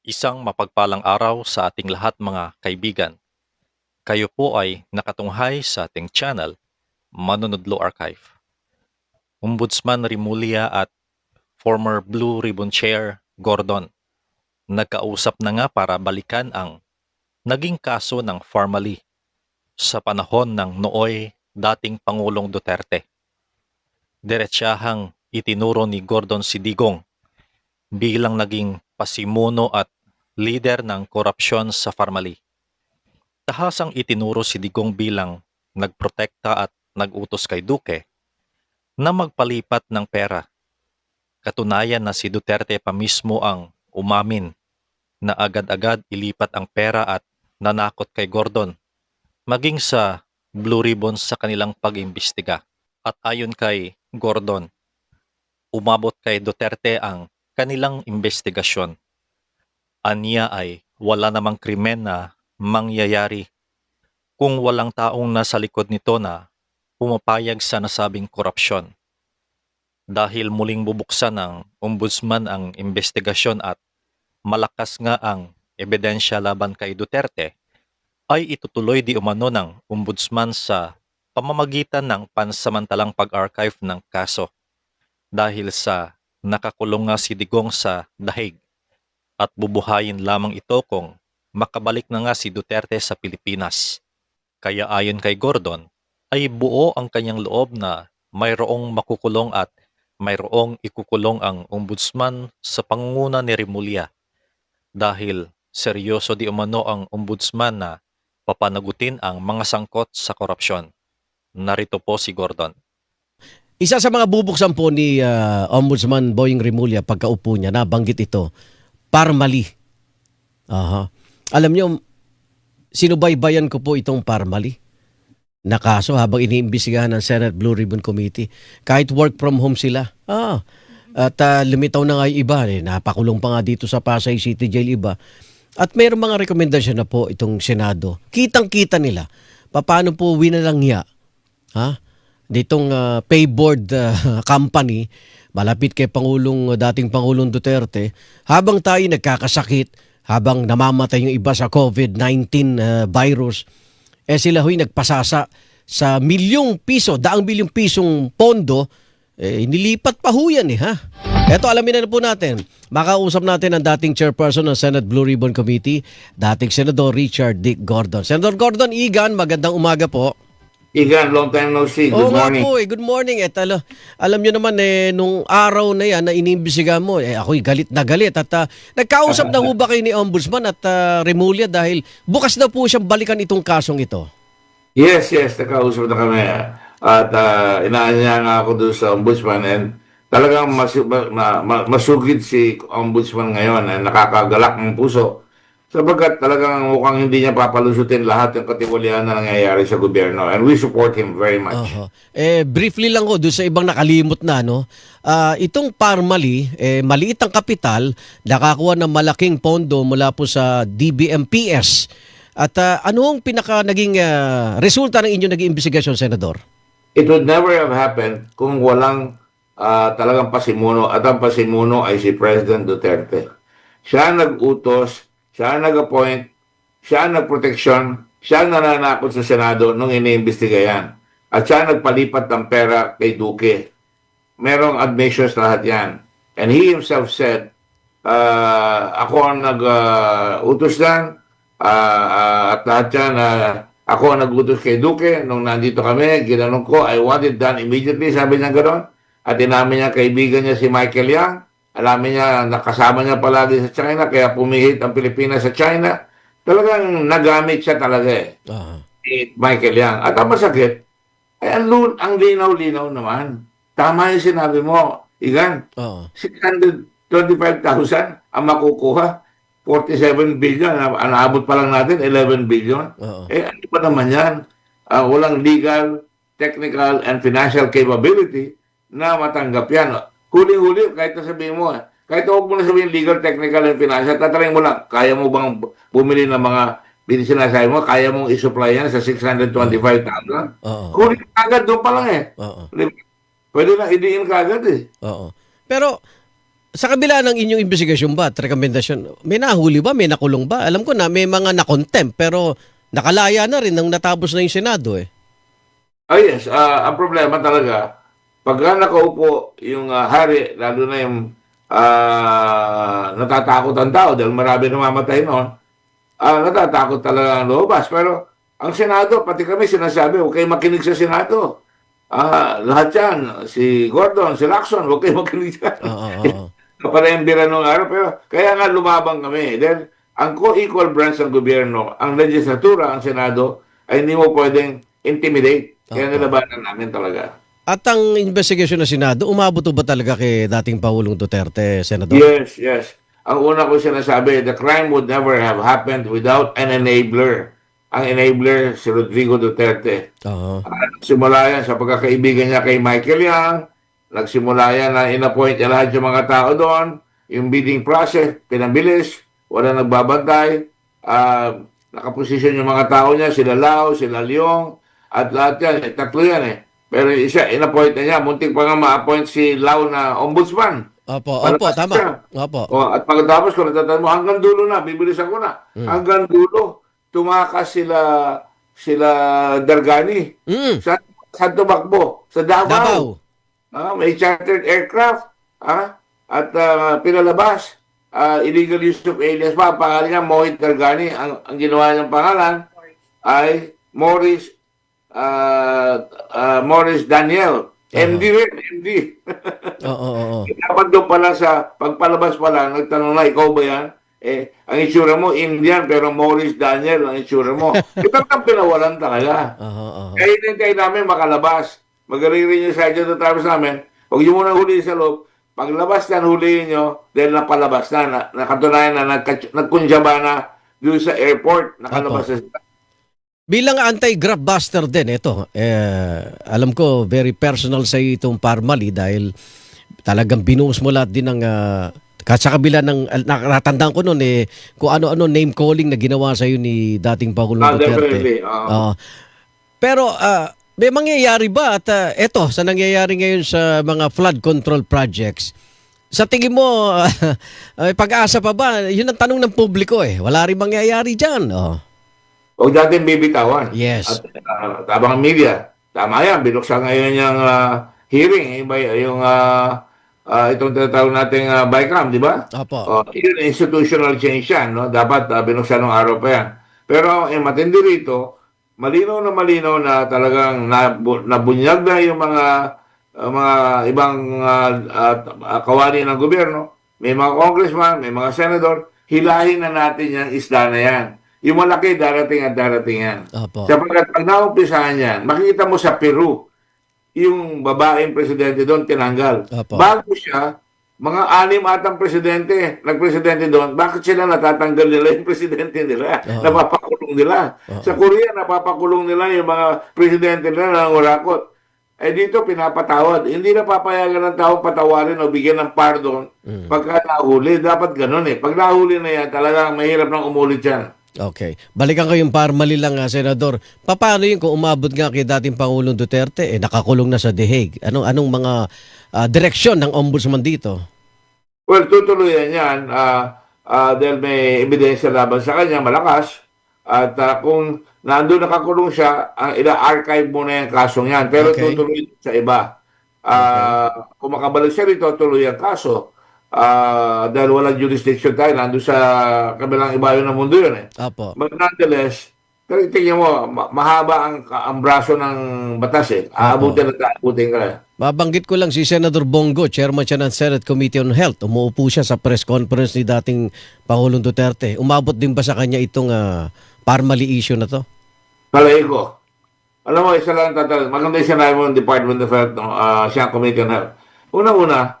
Isang mapagpalang araw sa ating lahat mga kaibigan. Kayo po ay nakatunghay sa ating channel, Manunudlo Archive. Ombudsman Rimulya at former Blue Ribbon Chair Gordon. Nagkausap na nga para balikan ang naging kaso ng Farmally sa panahon ng nooy dating Pangulong Duterte. Diretsahang itinuro ni Gordon Sidigong bilang naging pasimuno at leader ng korupsyon sa Farmally. Tahasang itinuro si Digong bilang nagprotekta at nagutos kay Duque na magpalipat ng pera. Katunayan na si Duterte pa mismo ang umamin na agad-agad ilipat ang pera at nanakot kay Gordon maging sa Blue Ribbon sa kanilang pag-imbestiga. At ayon kay Gordon, umabot kay Duterte ang kanilang investigasyon. Anya ay wala namang krimen na mangyayari kung walang taong nasa likod nito na pumapayag sa nasabing korupsyon. Dahil muling bubuksan ng ombudsman ang investigasyon at malakas nga ang ebidensya laban kay Duterte, ay itutuloy di umano ng ombudsman sa pamamagitan ng pansamantalang pag-archive ng kaso dahil sa nakakulong nga si Digong sa dahig at bubuhayin lamang ito kung makabalik na nga si Duterte sa Pilipinas. Kaya ayon kay Gordon, ay buo ang kanyang loob na mayroong makukulong at mayroong ikukulong ang ombudsman sa pangunguna ni Rimulya dahil seryoso di umano ang ombudsman na papanagutin ang mga sangkot sa korupsyon. Narito po si Gordon. Isa sa mga bubuksan po ni ah, Ombudsman Boying Rimulya pagkaupo niya, nabanggit ito, Parmali. Aha. Alam niyo, sinubaybayan ko po itong Parmali na kaso habang iniimbestigahan ng Senate Blue Ribbon Committee. Kahit work from home sila. Ah, at ah, lumitaw na nga yung iba. Eh. Napakulong pa nga dito sa Pasay City Jail iba. At mayroong mga rekomendasyon na po itong Senado. Kitang-kita nila. Paano po winalangya? Ha? Ditong ah, pay board ah, company malapit kay Pangulong dating Pangulong Duterte habang tayo nagkakasakit, habang namamatay yung iba sa COVID-19 ah, virus, eh sila huy nagpasasa sa milyong piso, daang milyong pisong pondo, eh, nilipat pa ho yan eh ha. Eto alamin na po natin. Makausap natin ang dating chairperson ng Senate Blue Ribbon Committee, dating Senador Richard Dick Gordon. Senador Gordon Igan, magandang umaga po. Igan, long time no see. Oo Good nga morning. po eh. Good morning. Eh, talo, alam nyo naman eh, nung araw na yan na inimbisiga mo, eh, ako'y galit na galit. At ah, nagkausap na ho ba kayo ni Ombudsman at uh, Remulla dahil bukas na po siyang balikan itong kasong ito? Yes, yes, nakausap na kami. At uh, inaanya nga ako doon sa ombudsman and talagang masu- ma- ma- ma- masugid si ombudsman ngayon and nakakagalak ng puso. Sabagat talagang mukhang hindi niya papalusutin lahat ng katiwalian na nangyayari sa gobyerno and we support him very much. Oho. Eh, briefly lang ko doon sa ibang nakalimot na, no? Ah, itong Parmali, eh, maliit ang kapital, nakakuha ng malaking pondo mula po sa DBMPS. At ah, ano ang pinaka naging ah, resulta ng inyong naging investigasyon, Senador? It would never have happened kung walang ah, talagang pasimuno at ang pasimuno ay si President Duterte. Siya nag-utos, siya ang nag-appoint, siya ang nagproteksyon, siya ang nananakot sa Senado nung iniimbestiga yan. At siya ang nagpalipat ng pera kay Duque. Merong admissions lahat yan. And he himself said, ah, ako ang nag-utos lang, ah, ah, at lahat yan, ah, ako ang nag-utos kay Duque nung nandito kami, ginanong ko, I want it done immediately, sabi niya gano'n. At inamin niya kaibigan niya si Michael Yang, alamin niya, nakasama niya palagi sa China, kaya pumihit ang Pilipinas sa China. Talagang nagamit siya talaga eh, Ah. ni Michael Yang. At ang masakit, ay ang, lu- ang linaw-linaw naman. Tama yung sinabi mo, Igan, Oo. 625,000 ang makukuha. 47 billion, ang naabot pa lang natin, 11 billion. Oo. Eh, ano pa naman yan? Ah, walang legal, technical, and financial capability na matanggap yan. Huli-huli, kahit na sabihin mo, eh, kahit huwag mo na sabihin legal, technical, and financial, tatanungin mo lang, kaya mo bang bu- bumili ng mga bin sinasabi mo, kaya mong isupply yan sa 625,000? Oo. Huli ka agad doon pa lang eh. Oo. Pwede na idiin ka agad eh. Oo. Pero sa kabila ng inyong investigasyon ba at rekomendasyon, may nahuli ba? May nakulong ba? Alam ko na may mga nakontempt pero nakalaya na rin nang natapos na yung Senado eh. Ah, yes. Ah, ang problema talaga, pagka nakaupo yung ah, hari, lalo na yung ah, natatakot ang tao dahil marami namamatay noon, ah, natatakot talaga ang lumabas. Pero ang Senado, pati kami sinasabi, huwag kayo makinig sa Senado. Ah, lahat yan, si Gordon, si Lacson, huwag kayo makinig dyan. Oo, oo, oo. Kaparembira nung araw, pero kaya nga lumabang kami. Dahil ang co-equal branch ng gobyerno, ang legislatura, ang Senado, ay hindi mo pwedeng intimidate. Kaya nilabanan namin talaga. At ang investigation ng Senado, umabot ba talaga kay dating Pangulong Duterte, Senador? Yes, yes. Ang una ko sinasabi, the crime would never have happened without an enabler. Ang enabler, si Rodrigo Duterte. Oo. Nagsimula yan sa pagkakaibigan niya kay Michael Yang. Nagsimula yan na inappoint niya lahat yung mga tao doon. Yung bidding process, pinabilis. Wala nagbabantay. Uh, nakaposisyon yung mga tao niya, sila Lau, sila Leong, at lahat yan. Eh, tatlo yan eh. Pero isa, inappoint na niya. Muntik pa nga ma-appoint si Lau na ombudsman. Opo, Para opo, kasi tama. siya. Opo. O, at pagkatapos ko natatanda mo, hanggang dulo na, bibilisan ko na. Mm. Hanggang dulo, tumakas sila sila Dargani. Mm. Sa, sa tumakbo, sa Davao. Davao. Ah, may chartered aircraft. Ah, at ah, pinalabas. Ah, illegal use of alias pa. Ang Pangalan niya, Mohit Dargani. Ang, ang ginawa niyang pangalan ay Morris ah, ah, Morris Daniel. MD rin, MD. Oo, oo, oo. Dapat doon pala sa pagpalabas pa lang, nagtanong na, ikaw ba yan? Eh, ang itsura mo, Indian, pero Morris Daniel ang itsura mo. Ito ang pinawalan talaga. Aha, aha. Kaya hinintay namin makalabas. Magaling yung Sergeant of Travis namin. Huwag niyo muna huli sa loob. Paglabas yan, huliin nyo dahil napalabas na. na nakatunayan na nagkunjaba na doon sa airport. Nakalabas na sila. Bilang anti-grab buster din, ito, eh, alam ko, very personal sa itong Parmali dahil talagang binuhos mo lahat din ng, uh, sa kabila ng, al- nakatandaan ko noon eh, kung ano-ano name calling na ginawa sa ni dating Pangulong Ah, Duterte. definitely. Oo. Oo. pero ah, may mangyayari ba at ah, eto sa nangyayari ngayon sa mga flood control projects? Sa tingin mo, ay pag-asa pa ba? Yun ang tanong ng publiko eh. Wala rin mangyayari dyan. Oh. Huwag natin bibitawan. Yes. At uh, tabang ang media, tama yan, binuksan ngayon yung ah, hearing, yung, yung ah, ah, itong tinatawag nating uh, BICAM, di ba? Opo. Oh, yun, institutional change yan, no? Dapat uh, binuksan ng araw pa yan. Pero eh, matindi rito, malinaw na malinaw na talagang nabu- nabunyag na yung mga uh, mga ibang uh, uh, kawani ng gobyerno. May mga congressman, may mga senador, hilahin na natin yan, isda na yan. Yung malaki, darating at darating yan. Opo. Sapagkat pag naumpisahan yan, makikita mo sa Peru, yung babaeng presidente doon tinanggal. Opo. Bago siya, mga anim atang presidente, nagpresidente doon, bakit sila natatanggal nila yung presidente nila? Oo. Napapakulong nila. Oo. Sa Korea, napapakulong nila yung mga presidente nila na nangurakot. Eh dito, pinapatawad. Hindi na papayagan ng tao patawarin o bigyan ng pardon Mm. pagka nahuli. Dapat ganun eh. Pag nahuli na yan, talagang mahirap nang umulit yan. Okay. Balikan ko yung Parmali lang, ah, Senador. Paano yun kung umabot nga kay dating Pangulong Duterte, eh, nakakulong na sa The Hague? Anong, anong mga ah, direksyon ng ombudsman dito? Well, tutuloyan yan ah, ah, dahil may ebidensya laban sa kanya, malakas. At ah, kung nandun nakakulong siya, ang ila-archive muna yung kasong yan. Pero Okay. tutuloy sa iba. Ah, Kung makabalik siya rito, tuloy ang kaso. Ah, dahil walang jurisdiction tayo, nandun sa kabilang ibayo ng mundo yun eh. Apo. But nonetheless, pero tingnan mo, ma- mahaba ang, ang braso ng batas eh. Aabutin at aabutin ka. eh. Babanggit ko lang si Senator Bongo, chairman siya ng Senate Committee on Health. Umuupo siya sa press conference ni dating Pangulong Duterte. Umabot din ba sa kanya itong ah, Parmali issue na to? Palay ko. Alam mo, isa lang tatanong. Maganda yung sinabi mo ng Department of Health, no? uh, siya Committee on Health. Una-una,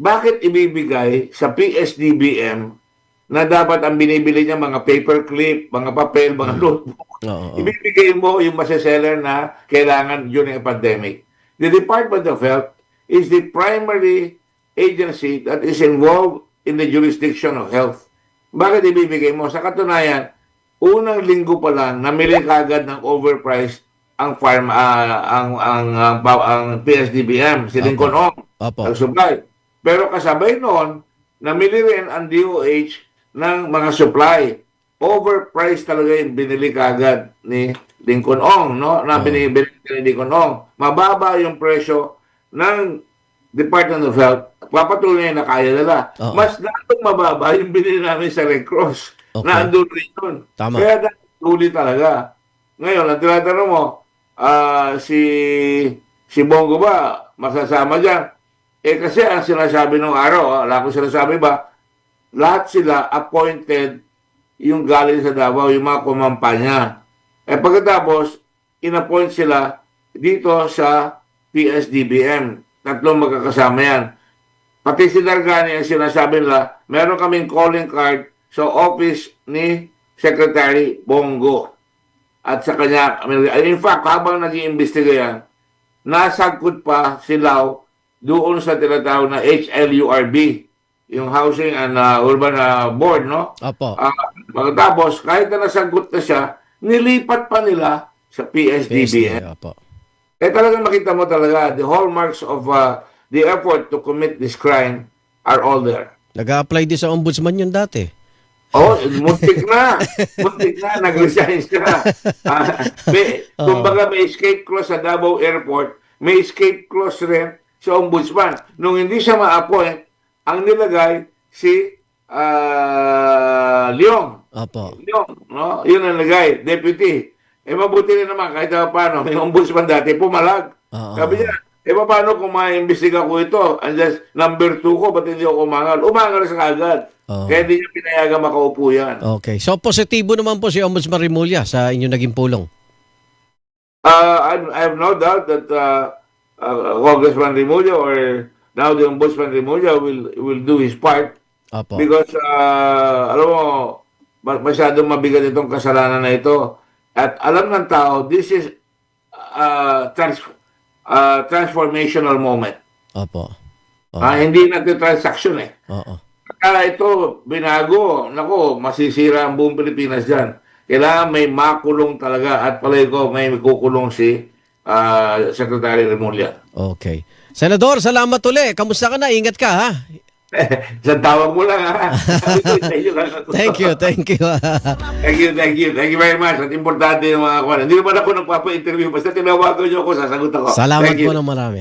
bakit ibibigay sa PSDBM na dapat ang binibili niya mga paperclip, mga papel, mga notebook, Oo. oo. ibibigay mo yung maseseller na kailangan during a pandemic. The Department of Health is the primary agency that is involved in the jurisdiction of health. Bakit ibibigay mo? Sa katunayan, unang linggo pa lang, namili kagad ng overpriced ang farm ah, ang ang ang, ang, PSDBM, si Lincoln Ong, Opo. ang supply. Pero kasabay noon, namili rin ang DOH ng mga supply. Overpriced talaga yung binili kagad ni Lincoln Ong, no? Na Oo. binibili ni Lincoln Ong. Mababa yung presyo ng Department of Health. Papatuloy na kaya nila. Oo. Mas lalong mababa yung binili namin sa Red Cross. Okay. Na andun rin yun. Tama. Kaya huli talaga. Ngayon, ang tinatanong mo, ah, si si Bongo ba masasama dyan? Eh kasi ang sinasabi nung araw, ah, wala ko sinasabi ba, lahat sila appointed yung galing sa Davao, yung mga kumampanya. Eh pagkatapos, inappoint sila dito sa PSDBM. Tatlong magkakasama yan. Pati si Dargani ang sinasabi nila, meron kaming calling card sa office ni Secretary Bongo. At sa kanya, in fact, habang nag-iimbestiga yan, nasagkot pa si Lau doon sa tinatawag na HLURB, yung Housing and uh, Urban uh, Board, no? Opo. Ah, pagkatapos, kahit na nasagot na siya, nilipat pa nila sa PSDBM. PSD, Opo. Eh talagang makita mo talaga, the hallmarks of uh, the effort to commit this crime are all there. Nag-a-apply din sa ombudsman yun dati. Oh, muntik na. muntik na. Nag-resign siya. Ah, may, Oo. kumbaga may escape clause sa Davao Airport, may escape clause rin sa ombudsman. Nung hindi siya ma-appoint, ang nilagay si ah, Leong. Opo. Leong, no? Yun ang nilagay, deputy. Eh mabuti rin naman kahit na paano, may ombudsman dati pumalag. Oo. Sabi niya, eh paano kung maimbestiga ko ito? And just number two ko, ba't hindi ako umangal? Umangal sa kagad. Oo. Kaya hindi niya pinayagan makaupo yan. Okay. So positibo naman po si Ombudsman Rimulya sa inyong naging pulong. Uh, I, I have no doubt that uh, uh, Congressman Remulla or now the Ombudsman Remulla will will do his part Opo. because uh, alam mo ma- masyadong mabigat itong kasalanan na ito at alam ng tao this is uh, trans, uh, transformational moment Opo. Oo. Ah, hindi nagtitransaction eh Oo. Kaya ito, binago. Nako, masisira ang buong Pilipinas dyan. Kailangan may makulong talaga at palay ko may kukulong si ah, Secretary Remulla. Okay. Senador, salamat uli. Kamusta ka na? Ingat ka, ha? Isang tawag mo lang ha. thank you. Thank you, thank you. Thank you, thank you. You very much. At importante yung mga kwan. Hindi naman ako nagpapa-interview. Basta tinawagan niyo ako, sasagot ako. salamat Thank you. po ng marami.